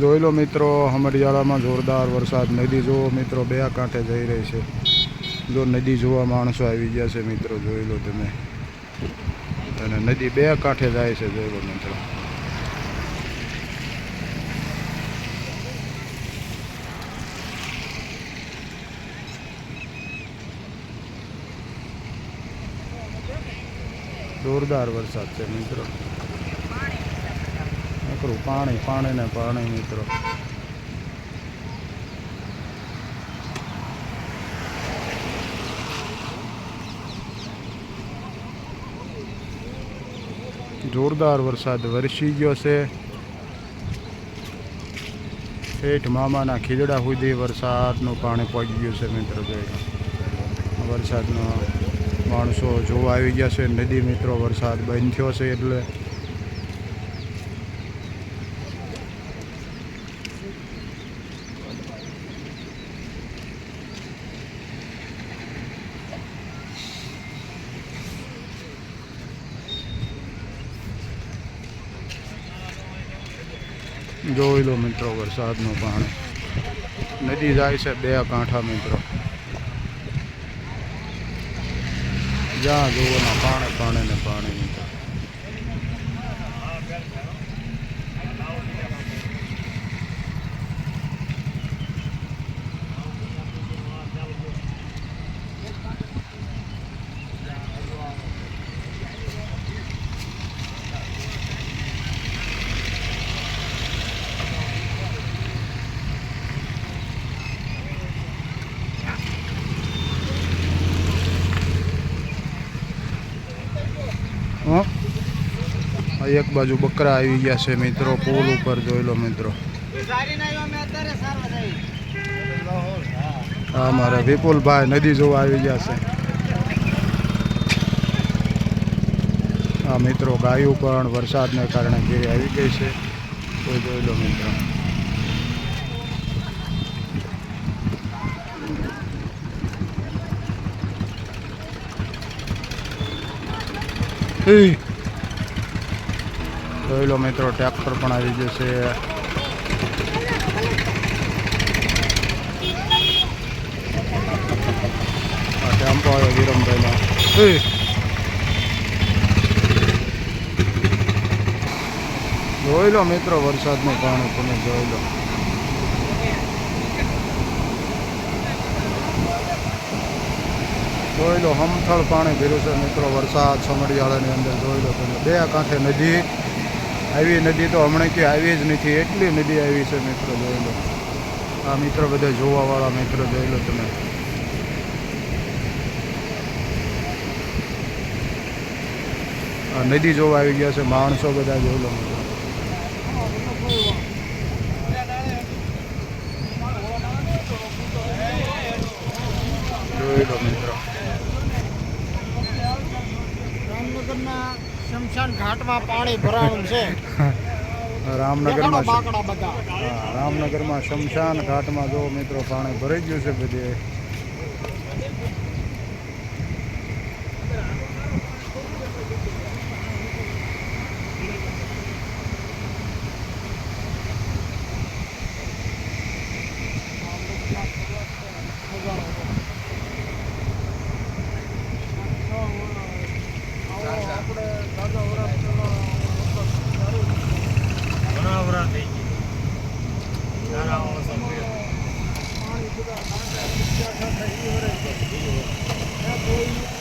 જોઈ લો મિત્રો હમરિયાળામાં જોરદાર વરસાદ. નદી જુઓ મિત્રો, બે કાંઠે જઈ રહી છે. જો નદી જોવા માણસો આવી ગયા છે મિત્રો, જોઈ લો તમે. અને નદી બે કાંઠે જાય છે, જોઈ લો મિત્રો. જોરદાર વરસાદ છે મિત્રો. નકરું પાણી પાણી ને પાણી, મિત્રો. જોરદાર વરસાદ વરસી ગયો છે. ઠેઠ મામાના ખીજડા સુધી વરસાદનું પાણી પહોંચી ગયું છે, મિત્રો વરસાદનો માણસો જોવા આવી ગયા છે. નદી મિત્રો, વરસાદ બંધ થયો છે એટલે જોઈ લો મિત્રો, વરસાદનું પાણી. નદી જાય છે બે કાંઠા મિત્રો. જ્યાં પાણે પાણી પાણી ને પાણી મિત્રો હં? આ એક બાજુ બકરા આવી ગયા છે મિત્રો, પુલ ઉપર જોઈ લો મિત્રો. હા મારા વિપુલભાઈ નદી જોવા આવી ગયા છે. આ મિત્રો ગાયું પણ વરસાદને કારણે ઘેરે આવી ગઈ છે. તો જોઈ લો મિત્રો. Hey. જોઈ લો મિત્રો ટ્રેક્ટર પણ આવી જશે. ટેમ્પો આવ્યો વિરમભાઈનો. જોઈ લો મિત્રો વરસાદનું પાણી તમે જોઈ લો. જોઈ લો હમથળ પાણી ભીરું છે મિત્રો વરસાદ સમડિયાળાની અંદર જોઈ લો તમે. બે કાંઠે નદી આવી નદી તો હમણાં કે આવી જ નથી. એટલી નદી આવી છે મિત્રો, જોઈ લો. આ મિત્રો બધા જોવાવાળા મિત્રો, જોઈ લો તમે. આ નદી જોવા આવી ગયા છે, માણસો બધા જોઈ લો મિત્રો. જોઈ મિત્રો. શમશાન ઘાટમાં પાણી ભરાણું છે. રામનગરમાં રામનગરમાં શમશાન ઘાટમાં જો મિત્રો પાણી ભરાઈ ગયું છે બધે പോയി